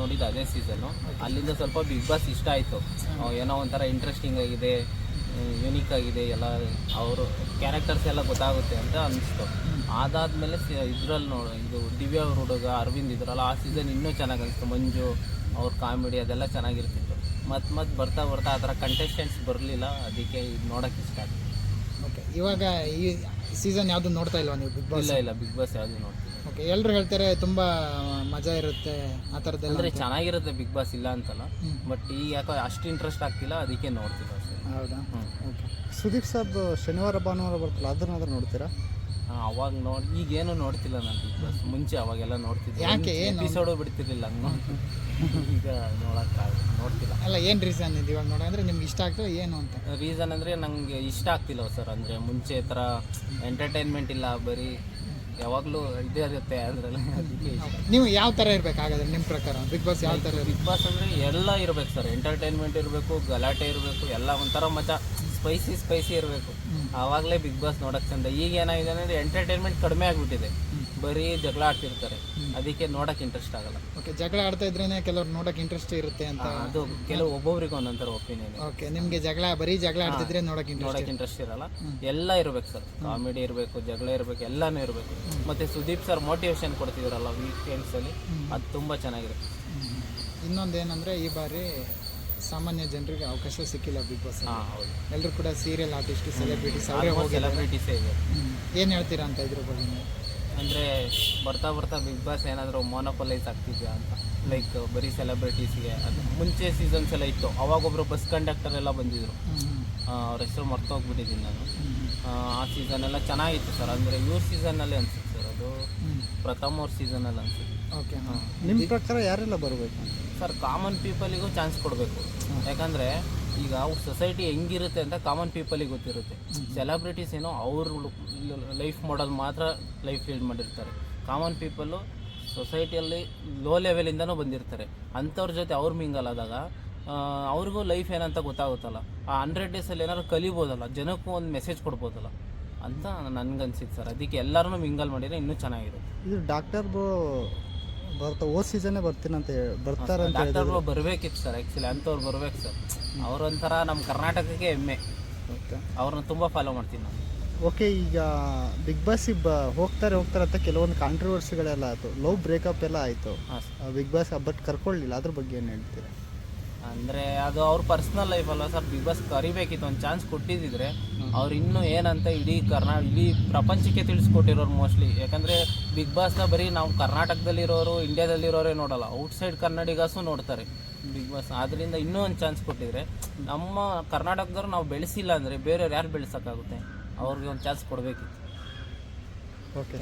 ನೋಡಿದ್ದು ಅದೇ ಸೀಸನ್ನು ಅಲ್ಲಿಂದ ಸ್ವಲ್ಪ ಬಿಗ್ ಬಾಸ್ ಇಷ್ಟ ಆಯಿತು. ಏನೋ ಒಂಥರ ಇಂಟ್ರೆಸ್ಟಿಂಗ್ ಆಗಿದೆ ಯುನೀಕ್ ಆಗಿದೆ ಎಲ್ಲ ಅವರು ಕ್ಯಾರೆಕ್ಟರ್ಸ್ ಎಲ್ಲ ಗೊತ್ತಾಗುತ್ತೆ ಅಂತ ಅನಿಸ್ತು. ಅದಾದಮೇಲೆ ಇದ್ರಲ್ಲಿ ನೋಡು ಇದು ದಿವ್ಯ ಅವ್ರ ಹುಡುಗ ಅರವಿಂದ್ ಇದ್ರಲ್ಲ ಆ ಸೀಸನ್ ಇನ್ನೂ ಚೆನ್ನಾಗಿ ಅನಿಸ್ತು. ಮಂಜು ಅವ್ರ ಕಾಮಿಡಿ ಅದೆಲ್ಲ ಚೆನ್ನಾಗಿರ್ತಿತ್ತು. ಮತ್ತೆ ಮತ್ತೆ ಬರ್ತಾ ಬರ್ತಾ ಆ ಥರ ಕಂಟೆಸ್ಟೆಂಟ್ಸ್ ಬರಲಿಲ್ಲ ಅದಕ್ಕೆ ಇದು ನೋಡೋಕೆ ಇಷ್ಟ ಆಗ್ತದೆ ಓಕೆ ಇವಾಗ ಈ ಸೀಸನ್ ಯಾವುದು ನೋಡ್ತಾ ಇಲ್ವಾ ನೀವು ಬಿಗ್ ಬಾಸ್ ಇಲ್ಲ ಇಲ್ಲ ಬಿಗ್ ಬಾಸ್ ಯಾವುದು ನೋಡ್ತೀವಿ ಓಕೆ ಎಲ್ಲರೂ ಹೇಳ್ತಾರೆ ತುಂಬ ಮಜಾ ಇರುತ್ತೆ ಆ ಥರದ್ದೆಲ್ಲ ಅಂದರೆ ಚೆನ್ನಾಗಿರುತ್ತೆ ಬಿಗ್ ಬಾಸ್ ಇಲ್ಲ ಅಂತಲ್ಲ. ಬಟ್ ಈಗ ಯಾಕೋ ಅಷ್ಟು ಇಂಟ್ರೆಸ್ಟ್ ಆಗ್ತಿಲ್ಲ ಅದಕ್ಕೆ ನೋಡ್ತಿಲ್ಲ ಅಷ್ಟೇ. ಹೌದಾ? ಓಕೆ ಸುದೀಪ್ ಸಾಬ್ ಶನಿವಾರ ಭಾನುವಾರ ಬರ್ತಲ್ಲ ಅದನ್ನಾದ್ರೂ ನೋಡ್ತೀರಾ? ಅವಾಗ ನೋಡಿ ಈಗೇನು ನೋಡ್ತಿಲ್ಲ ನಾನು ಬಿಗ್ ಬಾಸ್ ಮುಂಚೆ ಅವಾಗೆಲ್ಲ ನೋಡ್ತಿದ್ದೆ. ಯಾಕೆ? ಏನು? ಎಪಿಸೋಡು ಬಿಡ್ತಿರ್ಲಿಲ್ಲ ಹಂಗೆ ಈಗ ನೋಡೋಕ್ಕಾಗ ನೋಡ್ತಿಲ್ಲ. ಅಲ್ಲ ಏನು ರೀಸನ್ ಇದೆ ಇವಾಗ ನೋಡಿ ಅಂದರೆ ನಿಮ್ಗೆ ಇಷ್ಟ ಆಗ್ತದೆ ಏನು ಅಂತ? ರೀಸನ್ ಅಂದರೆ ನನಗೆ ಇಷ್ಟ ಆಗ್ತಿಲ್ಲ ಸರ್ ಅಂದರೆ ಮುಂಚೆ ಥರ ಎಂಟರ್ಟೈನ್ಮೆಂಟ್ ಇಲ್ಲ ಬರೀ ಯಾವಾಗಲೂ ಇದೇ ಇರುತ್ತೆ ಅದರಲ್ಲಿ ಅದಕ್ಕೆ ನೀವು ಯಾವ ಥರ ಇರಬೇಕು ಹಾಗಾದ್ರೆ ನಿಮ್ಮ ಪ್ರಕಾರ? ಬಿಗ್ ಬಾಸ್ ಯಾವ ಥರ ಬಿಗ್ ಬಾಸ್ ಅಂದರೆ ಎಲ್ಲ ಇರ್ಬೇಕು ಸರ್. ಎಂಟರ್ಟೈನ್ಮೆಂಟ್ ಇರಬೇಕು ಗಲಾಟೆ ಇರಬೇಕು ಎಲ್ಲ ಒಂಥರ ಮಜಾ. ಸ್ಪೈಸಿ ಸ್ಪೈಸಿ ಇರಬೇಕು. ಆವಾಗಲೇ ಬಿಗ್ ಬಾಸ್ ನೋಡೋಕೆ ಚಂದ. ಈಗ ಏನಾಗಿದೆ ಅಂದರೆ ಎಂಟರ್ಟೈನ್ಮೆಂಟ್ ಕಡಿಮೆ ಆಗಿಬಿಟ್ಟಿದೆ. ಬರೀ ಜಗಳ ಆಡ್ತಿರ್ತಾರೆ. ಅದಕ್ಕೆ ನೋಡೋಕೆ ಇಂಟ್ರೆಸ್ಟ್ ಆಗಲ್ಲ. ಓಕೆ ಜಗಳ ಆಡ್ತಾ ಇದ್ರೇನೆ ಕೆಲವ್ರು ನೋಡೋಕೆ ಇಂಟ್ರೆಸ್ಟ್ ಇರುತ್ತೆ ಅಂತ. ಅದು ಕೆಲವು ಒಬ್ಬೊಬ್ರಿಗೆ ಒಂದೊಂಥರ ಒಪಿನಿಯನ್ ಓಕೆ ನಿಮಗೆ ಜಗಳ ಬರೀ ಜಗಳ ಆಡ್ತಿದ್ರೆ ನೋಡೋಕೆ ನೋಡಕ್ ಇಂಟ್ರೆಸ್ಟ್ ಇರಲ್ಲ. ಎಲ್ಲ ಇರಬೇಕು ಸರ್. ಕಾಮಿಡಿ ಇರಬೇಕು ಜಗಳ ಇರಬೇಕು ಎಲ್ಲಾನು ಇರಬೇಕು. ಮತ್ತೆ ಸುದೀಪ್ ಸರ್ ಮೋಟಿವೇಶನ್ ಕೊಡ್ತಿದ್ರಲ್ಲ ವೀಕೆಂಡ್ಸಲ್ಲಿ ಅದು ತುಂಬಾ ಚೆನ್ನಾಗಿರುತ್ತೆ. ಇನ್ನೊಂದು ಏನಂದರೆ ಈ ಬಾರಿ ಸಾಮಾನ್ಯ ಜನರಿಗೆ ಅವಕಾಶ ಸಿಕ್ಕಿಲ್ಲ ಬಿಗ್ ಬಾಸ್ ಎಲ್ಲರೂ ಕೂಡ ಸೀರಿಯಲ್ ಆರ್ಟಿಸ್ಟ್ ಸೆಲೆಬ್ರಿಟೀಸ್ ಅವರೇ ಸೆಲೆಬ್ರಿಟೀಸೇ ಇದೆ ಏನು ಹೇಳ್ತೀರಾ ಅಂತ ಇದ್ರ ಬಗ್ಗೆ ನೀವು? ಅಂದರೆ ಬರ್ತಾ ಬರ್ತಾ ಬಿಗ್ ಬಾಸ್ ಏನಾದರೂ ಮೋನೋಪಲೈಸ್ ಆಗ್ತಿದ್ಯಾ ಅಂತ? ಲೈಕ್ ಬರೀ ಸೆಲೆಬ್ರಿಟೀಸ್ಗೆ ಅದು ಮುಂಚೆ ಸೀಸನ್ಸ್ ಎಲ್ಲ ಇತ್ತು. ಅವಾಗೊಬ್ಬರು ಬಸ್ ಕಂಡಕ್ಟರ್ ಎಲ್ಲ ಬಂದಿದ್ರು. ಅವ್ರ ಹೆಸರು ಮರ್ತೋಗ್ಬಿಟ್ಟಿದ್ದೀನಿ ನಾನು. ಆ, ಸೀಸನ್ ಎಲ್ಲ ಚೆನ್ನಾಗಿತ್ತು ಸರ್. ಅಂದರೆ ಇವ್ರ ಸೀಸನ್ನಲ್ಲಿ ಅನ್ಸುತ್ತೆ ಸರ್ ಅದು. ಪ್ರಥಮ ಅವ್ರ ಸೀಸನಲ್ಲಿ ಅನ್ಸುತ್ತೆ. ಓಕೆ ಹಾಂ. ನಿಮ್ಮ ಪ್ರಕಾರ ಯಾರೆಲ್ಲ ಬರಬೇಕು? ಸರ್ ಕಾಮನ್ ಪೀಪಲಿಗೂ ಚಾನ್ಸ್ ಕೊಡಬೇಕು. ಯಾಕಂದರೆ ಈಗ ಸೊಸೈಟಿ ಹೆಂಗಿರುತ್ತೆ ಅಂತ ಕಾಮನ್ ಪೀಪಲಿಗೆ ಗೊತ್ತಿರುತ್ತೆ. ಸೆಲೆಬ್ರಿಟೀಸ್ ಏನೋ ಅವ್ರ ಲೈಫ್ ಮಾಡಲ್ ಮಾತ್ರ ಲೈಫ್ ಲೀಡ್ ಮಾಡಿರ್ತಾರೆ. ಕಾಮನ್ ಪೀಪಲ್ಲು ಸೊಸೈಟಿಯಲ್ಲಿ ಲೋ ಲೆವೆಲಿಂದನೂ ಬಂದಿರ್ತಾರೆ. ಅಂಥವ್ರ ಜೊತೆ ಅವ್ರು ಮಿಂಗಲ್ ಆದಾಗ ಅವ್ರಿಗೂ ಲೈಫ್ ಏನಂತ ಗೊತ್ತಾಗುತ್ತಲ್ಲ. ಆ ಹಂಡ್ರೆಡ್ ಡೇಸಲ್ಲಿ ಏನಾದ್ರು ಕಲಿಬೋದಲ್ಲ ಜನಕ್ಕೂ ಒಂದು ಮೆಸೇಜ್ ಕೊಡ್ಬೋದಲ್ಲ ಅಂತ ನನ್ಗನ್ಸಿತ್ತು ಸರ್. ಅದಕ್ಕೆ ಎಲ್ಲರೂ ಮಿಂಗಲ್ ಮಾಡಿದರೆ ಇನ್ನೂ ಚೆನ್ನಾಗಿರುತ್ತೆ. ಇದು ಡಾಕ್ಟರ್ ಬ್ರೋ ಬರ್ತಾ ಓ ಸೀಸನ್ನೇ ಅಂತ ಹೇಳಿ ಬರ್ತಾರಂತ ಡಾಕ್ಟರ್ಗಳು ಬರಬೇಕಿತ್ತು ಸರ್ ಆ್ಯಕ್ಚುಲಿ ಅಂಥವ್ರು ಬರ್ಬೇಕು ಸರ್ ಅವರೊಂಥರ ನಮ್ಮ ಕರ್ನಾಟಕಕ್ಕೆ ಹೆಮ್ಮೆ. ಓಕೆ ಅವ್ರನ್ನ ತುಂಬ ಫಾಲೋ ಮಾಡ್ತೀನಿ ನಾನು. ಓಕೆ ಈಗ ಬಿಗ್ ಬಾಸ್ ಬ ಹೋಗ್ತಾರೆ ಹೋಗ್ತಾರೆ ಅಂತ ಕೆಲವೊಂದು ಕಾಂಟ್ರವರ್ಸಿಗಳೆಲ್ಲ ಆಯಿತು. ಲವ್ ಬ್ರೇಕಪ್ ಎಲ್ಲ ಆಯಿತು. ಹಾಂ ಸರ್ ಬಿಗ್ ಬಾಸ್ ಬಟ್ ಕರ್ಕೊಳ್ಳಿಲ್ಲ. ಅದ್ರ ಬಗ್ಗೆ ಏನು ಹೇಳ್ತೀರಾ? ಅಂದರೆ ಅದು ಅವ್ರ ಪರ್ಸ್ನಲ್ ಲೈಫ್ ಅಲ್ಲ ಸರ್ ಬಿಗ್ ಬಾಸ್ ಕರಿಬೇಕಿತ್ತು ಒಂದು ಚಾನ್ಸ್ ಕೊಟ್ಟಿದ್ದಿದ್ರೆ ಅವ್ರು ಇನ್ನೂ ಏನಂತ ಇಡೀ ಕರ್ನಾ ಇಡೀ ಪ್ರಪಂಚಕ್ಕೆ ತಿಳಿಸ್ಕೊಟ್ಟಿರೋರು ಮೋಸ್ಟ್ಲಿ ಯಾಕಂದರೆ ಬಿಗ್ ಬಾಸ್ನ ಬರೀ ನಾವು ಕರ್ನಾಟಕದಲ್ಲಿರೋರು ಇಂಡ್ಯಾದಲ್ಲಿರೋರೇ ನೋಡಲ್ಲ. ಔಟ್ಸೈಡ್ ಕನ್ನಡಿಗಸು ನೋಡ್ತಾರೆ ಬಿಗ್ ಬಾಸ್ ಆದ್ದರಿಂದ ಇನ್ನೂ ಒಂದು ಚಾನ್ಸ್ ಕೊಟ್ಟಿದ್ರೆ ನಮ್ಮ ಕರ್ನಾಟಕದವ್ರು ನಾವು ಬೆಳೆಸಿಲ್ಲ ಅಂದರೆ ಬೇರೆಯವ್ರು ಯಾರು ಬೆಳೆಸೋಕ್ಕಾಗುತ್ತೆ? ಅವ್ರಿಗೆ ಒಂದು ಚಾನ್ಸ್ ಕೊಡಬೇಕಿತ್ತು. ಓಕೆ